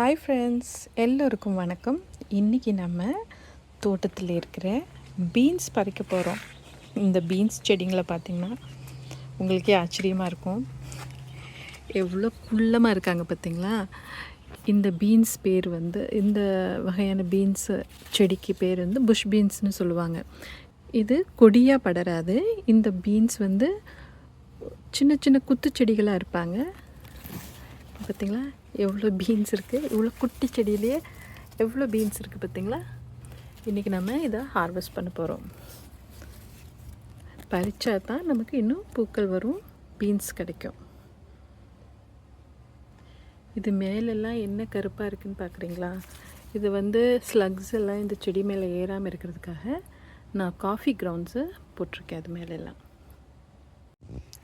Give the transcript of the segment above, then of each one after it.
Hi friends எல்லோருக்கும் வணக்கம். இன்றைக்கி நம்ம தோட்டத்தில் இருக்கிற பீன்ஸ் பறிக்க போகிறோம் இந்த பீன்ஸ் செடிங்களை பார்த்திங்கன்னா உங்களுக்கே ஆச்சரியமாக இருக்கும். எவ்வளோ குள்ளமாக இருக்காங்க பார்த்திங்களா? இந்த பீன்ஸ் பேர் வந்து இந்த வகையான பீன்ஸ் செடிக்கு பேர் வந்து புஷ் பீன்ஸ்னு சொல்லுவாங்க. இது கொடியாக படராது. இந்த பீன்ஸ் வந்து சின்ன சின்ன குத்து செடிகளாக இருப்பாங்க. பார்த்தீங்களா? எவ்வளோ பீன்ஸ் இருக்குது இவ்வளோ குட்டி செடியிலேயே எவ்வளோ பீன்ஸ் இருக்குது பார்த்திங்களா? இன்றைக்கி நம்ம இதை ஹார்வெஸ்ட் பண்ண போகிறோம் பறித்தா தான் நமக்கு இன்னும் பூக்கள் வரும் பீன்ஸ் கிடைக்கும். இது மேலெல்லாம் என்ன கருப்பாக இருக்குன்னு பார்க்குறீங்களா? இது வந்து ஸ்லக்ஸ் எல்லாம் இந்த செடி மேலே ஏறாமல் இருக்கிறதுக்காக நான் காஃபி கிரவுண்ட்ஸு போட்டிருக்கேன் அது மேலெல்லாம்.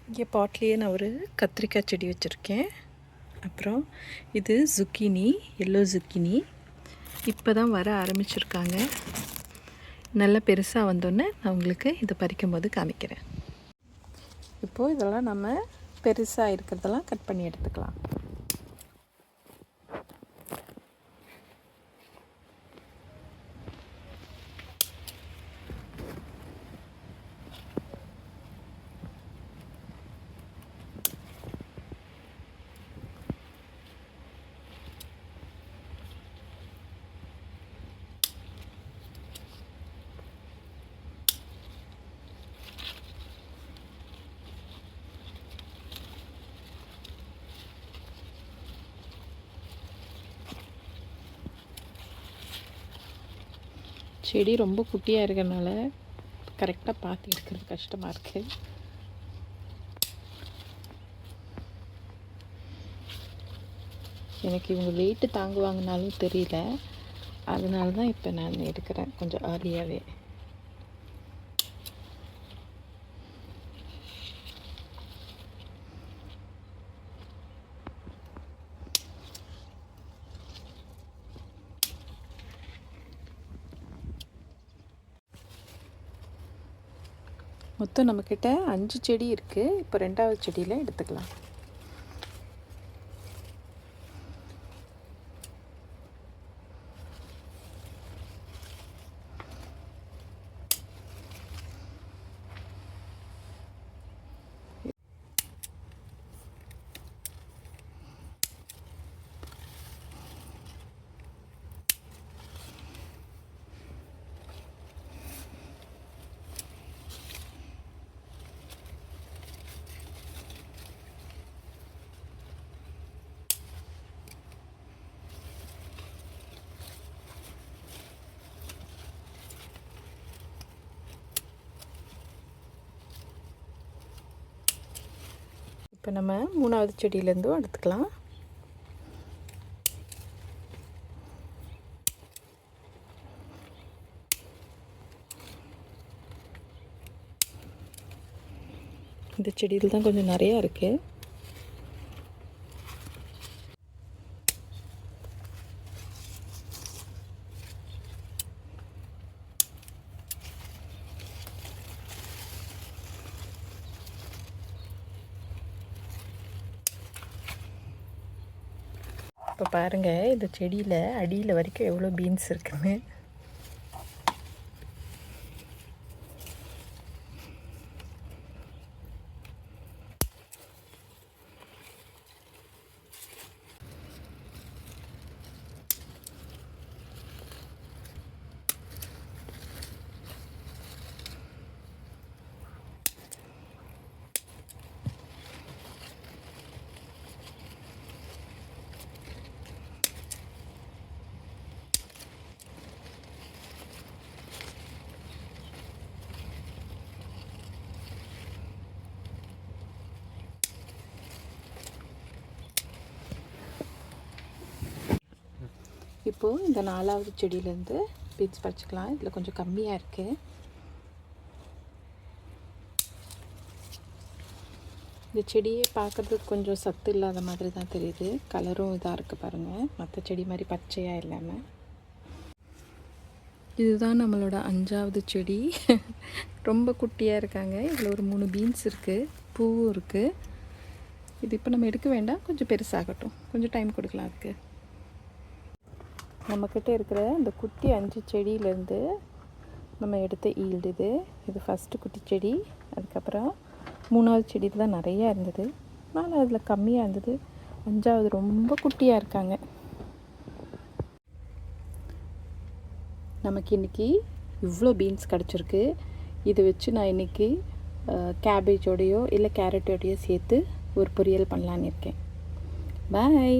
இங்கே பாட்லேயே நான் ஒரு கத்திரிக்காய் செடி வச்சுருக்கேன். அப்புறம் இது ஜுக்கினி எல்லோ ஜுக்கினி இப்போ தான் வர ஆரம்பிச்சிருக்காங்க. நல்லா பெருசாக வந்தோடனே நான் உங்களுக்கு இதை பறிக்கும் போது காமிக்கிறேன். இப்போது இதெல்லாம் நம்ம பெருசாக இருக்கிறதெல்லாம் கட் பண்ணி எடுத்துக்கலாம். செடி ரொம்ப குட்டியாக இருக்கிறனால கரெக்டாக பார்த்து எடுக்கிறது கஷ்டமாக இருக்குது எனக்கு இவங்க வெயிட்டு தாங்குவாங்கனாலும் தெரியல. அதனால தான் இப்போ நான் எடுக்கிறேன் கொஞ்சம் ஏர்லியாகவே மொத்தம் நம்மக்கிட்ட அஞ்சு செடி இருக்குது இப்போ ரெண்டாவது செடியில் எடுத்துக்கலாம். இப்போ நம்ம மூணாவது செடியிலேருந்தும் எடுத்துக்கலாம். இந்த செடியில் தான் கொஞ்சம் நிறையா இருக்குது இப்போ பாருங்கள் இந்த செடியில் அடியில் வரைக்கும் எவ்வளோ பீன்ஸ் இருக்குன்னு. இப்போது இந்த நாலாவது செடியிலேருந்து பீன்ஸ் பறிச்சிக்கலாம். இதில் கொஞ்சம் கம்மியாக இருக்குது இந்த செடியே பார்க்குறதுக்கு கொஞ்சம் சத்து இல்லாத மாதிரி தான் தெரியுது. கலரும் இதாக இருக்குது பாருங்கள் மற்ற செடி மாதிரி பச்சையாக இல்லாமல் இதுதான் நம்மளோட அஞ்சாவது செடி. ரொம்ப குட்டியாக இருக்காங்க. இதில் ஒரு மூணு பீன்ஸ் இருக்குது பூவும் இருக்குது இது இப்போ நம்ம எடுக்க வேண்டாம். கொஞ்சம் பெருசாகட்டும். கொஞ்சம் டைம் கொடுக்கலாம் அதுக்கு. நம்மக்கிட்ட இருக்கிற இந்த குட்டி அஞ்சு செடியிலேருந்து நம்ம எடுத்த ஈல்டு இது. இது ஃபஸ்ட்டு குட்டி செடி அதுக்கப்புறம் மூணாவது செடி தான் நிறையா இருந்தது. நாலாவதுல கம்மியாக இருந்தது. அஞ்சாவது ரொம்ப குட்டியாக இருக்காங்க. நமக்கு இன்றைக்கி இவ்வளோ பீன்ஸ் கிடச்சிருக்கு. இதை வச்சு நான் இன்றைக்கி கேபேஜோடையோ இல்லை கேரட்டோடையோ சேர்த்து ஒரு பொரியல் பண்ணலான்னு இருக்கேன். பாய்